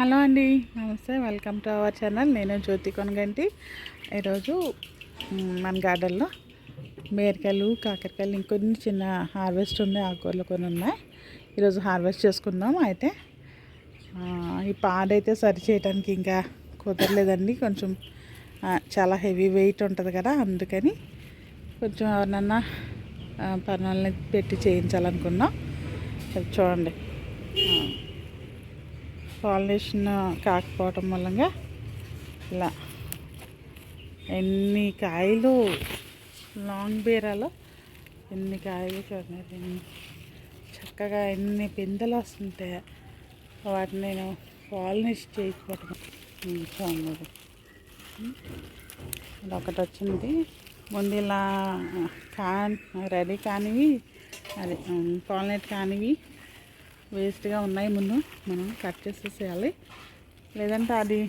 Hello అండి నమస్తే. Welcome to our channel నేను జ్యోతి కొనగంటి. ఈరోజు మన గార్డెన్లో బీరకాయలు కాకరకాయలు ఇంకొన్ని చిన్న హార్వెస్ట్ ఉన్నాయి ఆకుకూరలు కొన్ని ఉన్నాయి. ఈరోజు హార్వెస్ట్ చేసుకుందాం. అయితే ఈ పాడైతే సరి చేయడానికి ఇంకా కుదరలేదండి. కొంచెం చాలా హెవీ వెయిట్ ఉంటుంది కదా అందుకని కొంచెం ఎవరినన్నా పనులని పెట్టి చేయించాలనుకున్నాం. చూడండి. పాలినేషన్ కాకపోవటం మూలంగా ఇలా ఎన్ని కాయలు లాంగ్ బీరాలో ఎన్ని కాయలు చూడండి చక్కగా ఎన్ని పిందెలు వస్తుంటే వాటిని నేను పాలినేషన్ చేయకపోవటం చూడండి ఒకటి వచ్చింది. ముందు ఇలా కా రెడీ కానివి అది పాలినేట్ కానివి వేస్ట్గా ఉన్నాయి ముందు. మనం కట్ చేసేసేయాలి. లేదంటే అది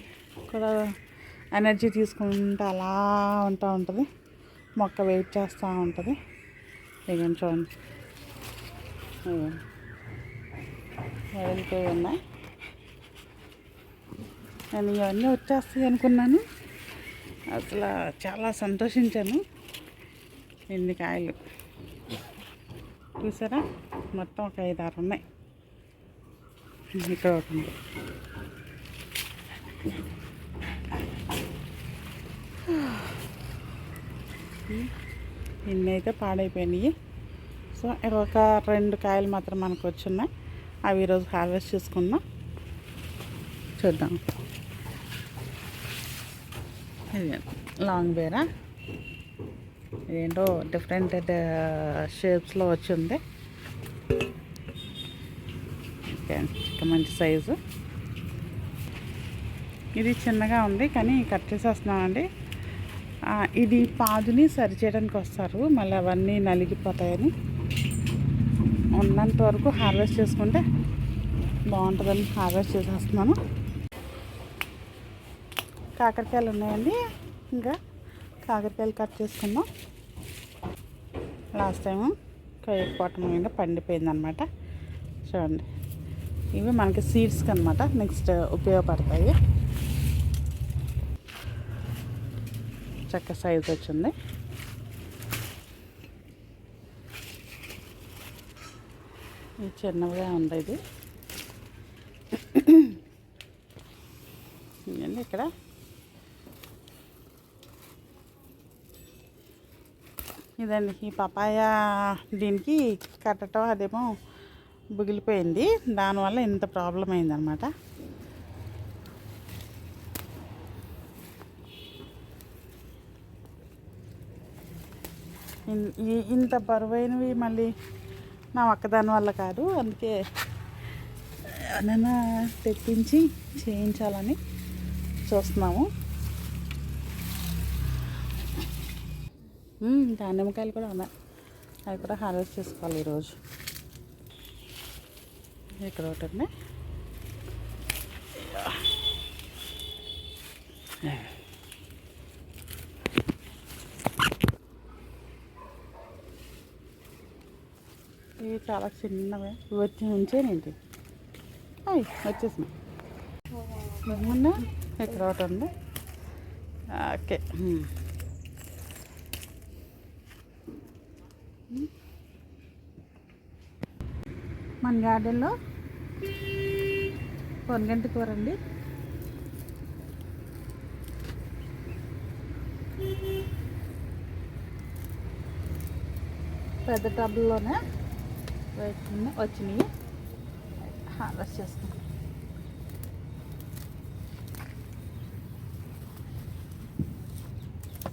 కూడా ఎనర్జీ తీసుకుంటూ అలా ఉంటా ఉంటుంది. మొక్క వెయిట్ చేస్తూ ఉంటుంది. ఇక చూడండి. వదిలిపోయి ఉన్నాయి నేను ఇవన్నీ వచ్చేస్తాయి అనుకున్నాను. అసలు చాలా సంతోషించాను. ఎన్ని కాయలు. చూసారా? మొత్తం ఒక ఐదు ఆరు ఉన్నాయి. ఇక్కడ ఒకటి ఇన్ని అయితే పాడైపోయినాయి. సో ఒక రెండు కాయలు మాత్రం మనకు వచ్చున్నాయి. అవి ఈరోజు హార్వెస్ట్ చేసుకుందాం. చూద్దాం. ఇది లాంగ్ బేరా. ఏంటో డిఫరెంట్ షేప్స్లో వచ్చింది ఓకే ఇంకా మంచి సైజు. ఇది చిన్నగా ఉంది కానీ కట్ చేసేస్తున్నామండి ఇది పాదుని సరి చేయడానికి వస్తారు మళ్ళీ అవన్నీ నలిగిపోతాయని. ఉన్నంత వరకు హార్వెస్ట్ చేసుకుంటే బాగుంటుందని హార్వెస్ట్ చేసేస్తున్నాను. కాకరకాయలు ఉన్నాయండి ఇంకా కాకరకాయలు కట్ చేసుకుందాం. లాస్ట్ టైము కొయ్యకపోవటం మీద పండిపోయింది అనమాట చూడండి. ఇవి మనకి సీడ్స్కి అనమాట నెక్స్ట్ ఉపయోగపడతాయి. చక్క సైజ్ వచ్చింది. ఇది చిన్నవిగా ఉంది ఇది. ఇదండి ఇక్కడ. ఇదండి ఈ పపాయ దీనికి కట్టడం అదేమో బుగిలిపోయింది. దానివల్ల ఇంత ప్రాబ్లం అయిందనమాట ఇన్- ఇంత బరువైనవి మళ్ళీ నా ఒక్కదాని వల్ల కాదు. అందుకే ఏమైనా తెప్పించి చేయించాలని చూస్తున్నాము. దానిమ్మకాయలు కూడా ఉన్నాయి. అవి కూడా హార్వెస్ట్ చేసుకోవాలి ఈరోజు. ఇక్కడ ఒకటి ఉన్నాయి ఇవి చాలా చిన్నవే. వచ్చి ఉంచేనేంటి అయ్యి వచ్చేసినాయి. మొన్న ఇక్కడ ఒకటి ఉంది. ఓకే. మన గార్డెన్లో పొనగంటి కూర అండి పెద్ద టబ్లోనే వచ్చినాయి వచ్చినాయి హార్వెస్ట్ చేస్తాం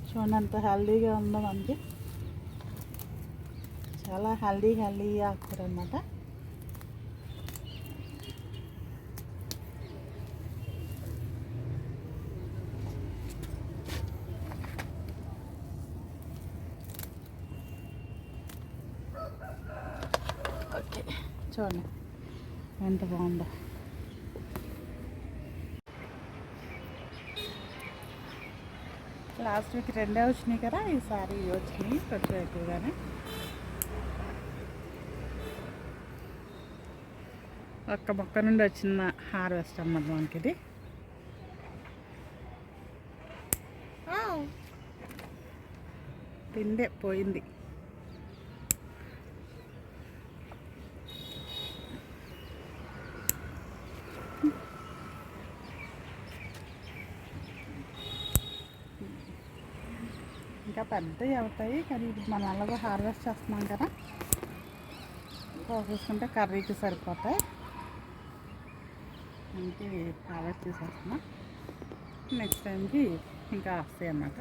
చూడండి ఎంత హెల్దీగా ఉందో మనకి. చాలా హెల్దీ హెల్దీ ఆకుకూర అనమాట ఓకే చూడండి ఎంత బాగుందో. లాస్ట్ వీక్ రెండే వచ్చినాయి కదా ఈసారి ఇవి వచ్చినాయి కొంచెం ఎక్కువగానే. ఒక్క మొక్క నుండి వచ్చిన హార్వెస్ట్ అన్నమాట మనకి ఇది. తిండే పోయింది. ఇంకా పెద్దవి అవుతాయి. కానీ ఇప్పుడు మనం అలాగే హార్వెస్ట్ చేస్తున్నాం కదా. కోసేసుకుంటే కర్రీకి సరిపోతాయి. ఇంకే హార్వెస్ట్ చేసేస్తున్నా. నెక్స్ట్ టైంకి ఇంకా వస్తాయి అన్నమాట.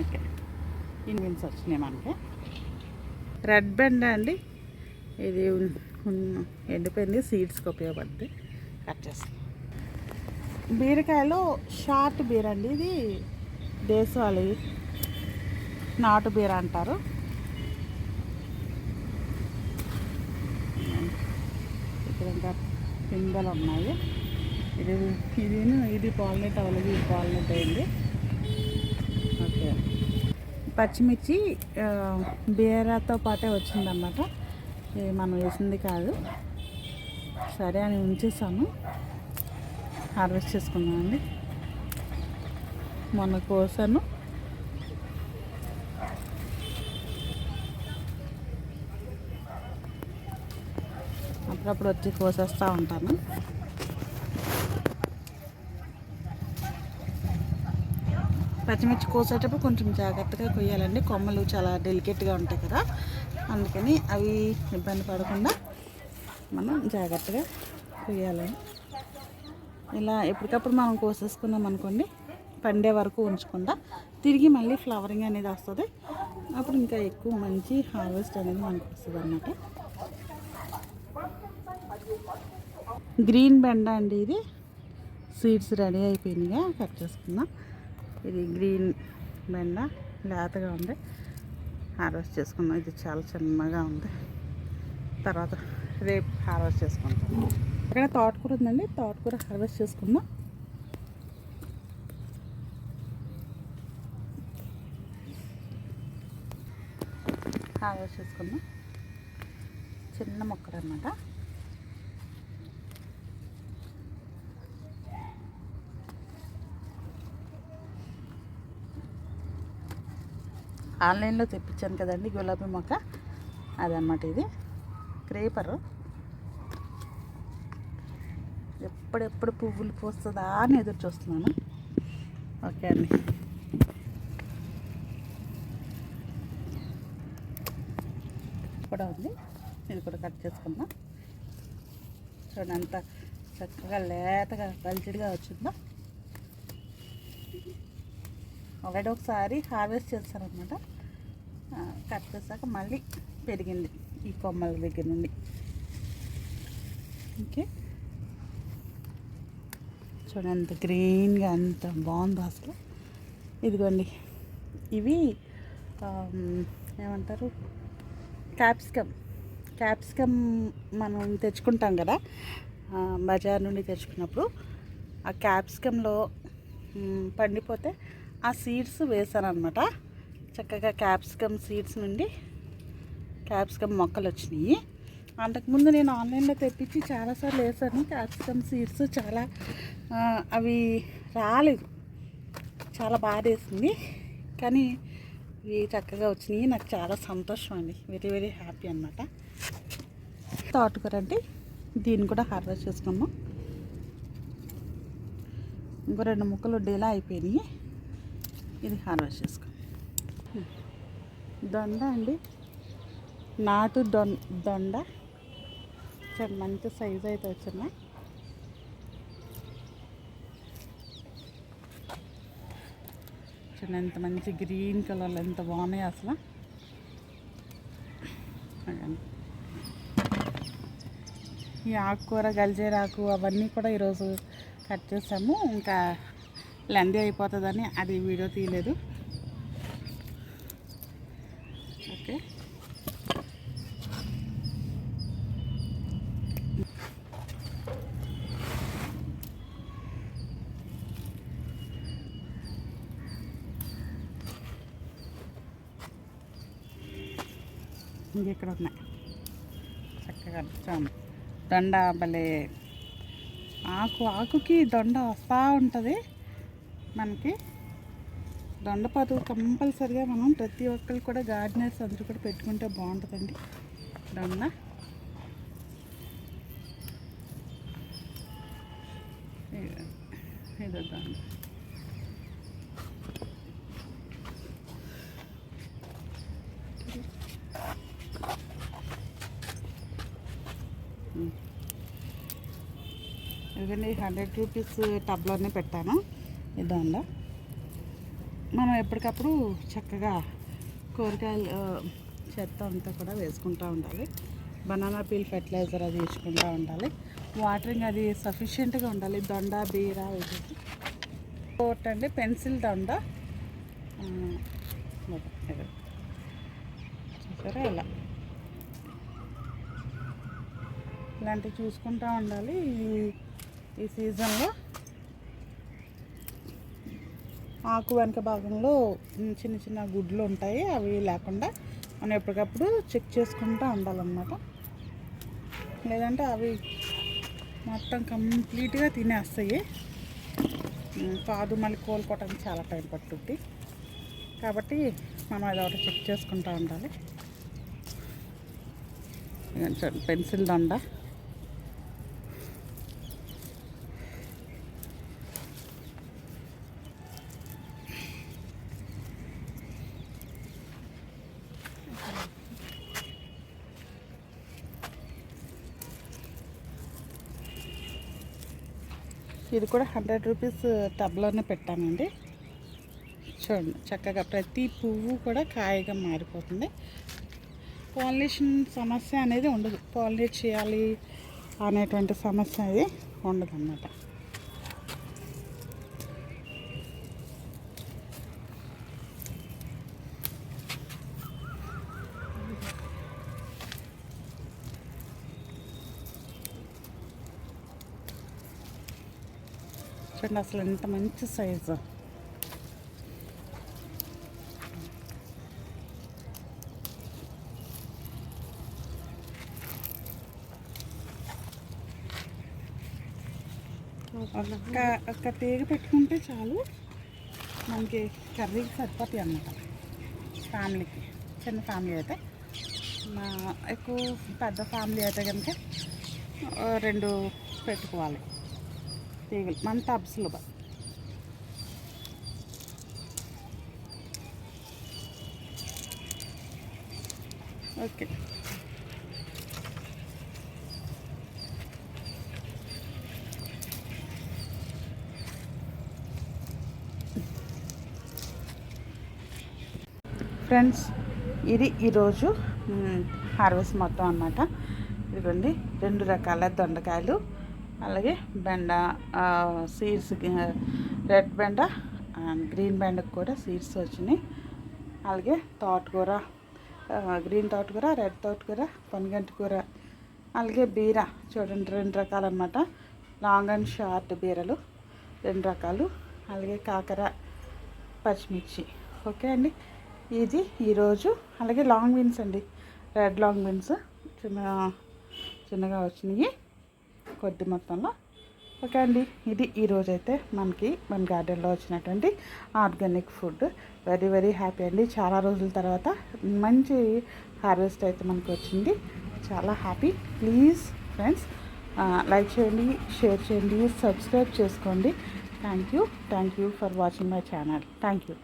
ఓకే. ఇన్వెన్స్ వచ్చినాయి మనకి. రెడ్ బెండ్ అండి? ఇది ఎండిపోయింది. సీడ్స్కి ఉపయోగపడుతుంది. కట్ చేస్తాం. బీరకాయలో షార్ట్ బీర అండి. ఇది దేశవాళి నాటు బీర అంటారు. ఇక్కడ ఇంకా పిందెలు ఉన్నాయి. ఇది ఇది ఇది పాలినేట్ అవ్వలేదు ఇది పాలినేట్ అయింది. ఓకే. పచ్చిమిర్చి బీరతో పాటే వచ్చిందన్నమాట. ఇది మనం వేసింది కాదు. సరే అని ఉంచేసాను. హార్వెస్ట్ చేసుకున్నామండి మొన్న కోసాను. అప్పుడప్పుడు వచ్చి కోసేస్తూ ఉంటాను. పచ్చిమిర్చి కోసేటప్పుడు కొంచెం జాగ్రత్తగా కొయ్యాలండి. కొమ్మలు చాలా డెలికేట్గా ఉంటాయి కదా. అందుకని అవి ఇబ్బంది పడకుండా మనం జాగ్రత్తగా కొయ్యాలని ఇలా ఎప్పటికప్పుడు మనం కోసేసుకున్నాం అనుకోండి పండే వరకు ఉంచకుండా తిరిగి మళ్ళీ ఫ్లవరింగ్ అనేది వస్తుంది. అప్పుడు ఇంకా ఎక్కువ మంచి హార్వెస్ట్ అనేది మనకు వస్తుంది అన్నమాట. గ్రీన్ బెండ అండి ఇది. సీడ్స్ రెడీ అయిపోయినాయిగా కట్ చేసుకుందాం. ఇది గ్రీన్ బెండ లేతగా ఉంది. హార్వెస్ట్ చేసుకుందాం. ఇది చాలా చిన్నగా ఉంది. తర్వాత రేపు హార్వెస్ట్ చేసుకుంటాం. ఇక్కడ తోటకూర ఉందండి? తోటకూర హార్వెస్ట్ చేసుకుందాం. హార్వెస్ట్ చేసుకుందాం. చిన్న మొక్కలు అన్నమాట ఆన్లైన్లో తెప్పించాను కదండి గులాబీ మొక్క. అదనమాట ఇది. క్రేపరు. ఎప్పుడెప్పుడు పువ్వులు పూస్తుందా అని ఎదురు చూస్తున్నాను. ఓకే అండి. కూడా ఉంది. ఇది కూడా కట్ చేసుకుందాం. చూడండి అంత చక్కగా లేతగా పల్చడిగా వచ్చిందా? ఒకటి ఒకసారి హార్వెస్ట్ చేస్తారనమాట కట్ చేసాక మళ్ళీ పెరిగింది ఈ కొమ్మల దగ్గర నుండి. ఓకే. చూడండి అంత గ్రీన్గా అంత బాగుందో అసలు. ఇదిగోండి. ఇవి ఏమంటారు? క్యాప్సికమ్. క్యాప్సికమ్ మనం తెచ్చుకుంటాం కదా బజార్ నుండి తెచ్చుకున్నప్పుడు. ఆ క్యాప్సికంలో పండిపోతే ఆ సీడ్స్ వేసాను అనమాట చక్కగా క్యాప్సికమ్ సీడ్స్ నుండి క్యాప్సికమ్ మొక్కలు వచ్చినాయి. అంతకుముందు నేను ఆన్లైన్లో తెప్పించి చాలాసార్లు వేసాను క్యాప్సికమ్ సీడ్స్ చాలా అవి రాలేదు. చాలా బాధ వేసింది. కానీ ఇవి చక్కగా వచ్చినాయి. నాకు చాలా సంతోషం అండి. వెరీ వెరీ హ్యాపీ అనమాట తోటకూర అంటే దీన్ని కూడా హార్వెస్ట్ చేసుకున్నాం ఇంకో రెండు ముక్కలు డేలా అయిపోయినాయి. ఇది హార్వెస్ట్ చేసుకున్నాం దొండ అండి. నాటు దొం దొండ. చాలా మంచి సైజు అయితే వచ్చినాయి చూడండి ఎంత మంచి గ్రీన్ కలర్లో ఎంత బాగున్నాయి అసలు. ఈ ఆకుకూర గల్జేరాకు అవన్నీ కూడా ఈరోజు కట్ చేసాము. ఇంకా లెంది అయిపోతుందని అది వీడియో తీయలేదు ఓకే ఇంక ఇక్కడ ఉన్నాయి? చక్కగా చూడండి దొండ భలే. ఆకు ఆకుకి దొండ వస్తూ ఉంటుంది మనకి. దొండపాదు కంపల్సరిగా మనం ప్రతి ఒక్కరు కూడా గార్డెనర్స్ అందరూ కూడా పెట్టుకుంటే బాగుంటుందండి. దొండ ఇది- ఇది దొండ ఇదిగోండి హండ్రెడ్ రూపీస్ టబ్లోనే పెట్టాను. ఇదండ. మనం ఎప్పటికప్పుడు చక్కగా కూరగాయలు చెత్త అంతా కూడా వేసుకుంటూ ఉండాలి. బనానా పీల్ ఫెర్టిలైజర్ అది వేసుకుంటూ ఉండాలి. వాటరింగ్ అది సఫిషియెంట్గా ఉండాలి. దొండ బీర ఒకటి అండి పెన్సిల్ దొండ. చూసారా ఇలా. ఇలాంటివి చూసుకుంటూ ఉండాలి. ఈ- సీజన్లో ఆకు వెనక భాగంలో చిన్న చిన్న గుడ్లు ఉంటాయి అవి లేకుండా మనం ఎప్పటికప్పుడు చెక్ చేసుకుంటూ ఉండాలన్నమాట. లేదంటే అవి మొత్తం కంప్లీట్గా తినేస్తాయి. కాదు మళ్ళీ కోలుకోవటానికి చాలా టైం పట్టుద్ది. కాబట్టి మనం అది ఒకటి చెక్ చేసుకుంటూ ఉండాలి. పెన్సిల్ దండ. ఇది కూడా హండ్రెడ్ రూపీస్ టబ్లోనే పెట్టానండి. చూడండి చక్కగా ప్రతి పువ్వు కూడా కాయగా మారిపోతుంది. పాలినేషన్ సమస్య అనేది ఉండదు. పాలినేట్ చేయాలి అనేటువంటి సమస్య అది ఉండదు అన్నమాట చూడండి అసలు ఎంత మంచి సైజు. ఒక్క ఒక్క తీగ పెట్టుకుంటే చాలు. మనకి కర్రీకి సరిపోతాయి అన్నమాట. ఫ్యామిలీకి చిన్న ఫ్యామిలీ అయితే. మా ఎక్కువ పెద్ద ఫ్యామిలీ అయితే కనుక రెండు పెట్టుకోవాలి. తీగలు. మన టబ్స్లో ఓకే. ఫ్రెండ్స్ ఇది ఈరోజు హార్వెస్ట్ మొత్తం అన్నమాట. ఇదిగోండి రెండు రకాల దొండకాయలు. అలాగే బెండ సీడ్స్ రెడ్ బెండ అండ్ గ్రీన్ బెండకు కూడా సీడ్స్ వచ్చినాయి. అలాగే తోటకూర గ్రీన్ తోటకూర రెడ్ తోటకూర పనిగంటి కూర అలాగే బీర చూడండి రెండు రకాలు అనమాట లాంగ్ అండ్ షార్ట్ బీరలు రెండు రకాలు. అలాగే కాకర పచ్చిమిర్చి. ఓకే అండి? ఇది ఈరోజు అలాగే లాంగ్ బీన్స్ అండి. రెడ్ లాంగ్ బీన్స్ చిన్న చిన్నగా వచ్చినాయి. కొద్ది మొత్తంలో. ఓకే అండి ఇది ఈరోజు అయితే మనకి మన గార్డెన్లో వచ్చినటువంటి organic food. Very very happy అండి. చాలా రోజుల తర్వాత మంచి హార్వెస్ట్ అయితే మనకు వచ్చింది. చాలా హ్యాపీ. ప్లీజ్ ఫ్రెండ్స్ లైక్ చేయండి షేర్ చేయండి సబ్స్క్రైబ్ చేసుకోండి. Thank you. Thank you for watching my channel. Thank you.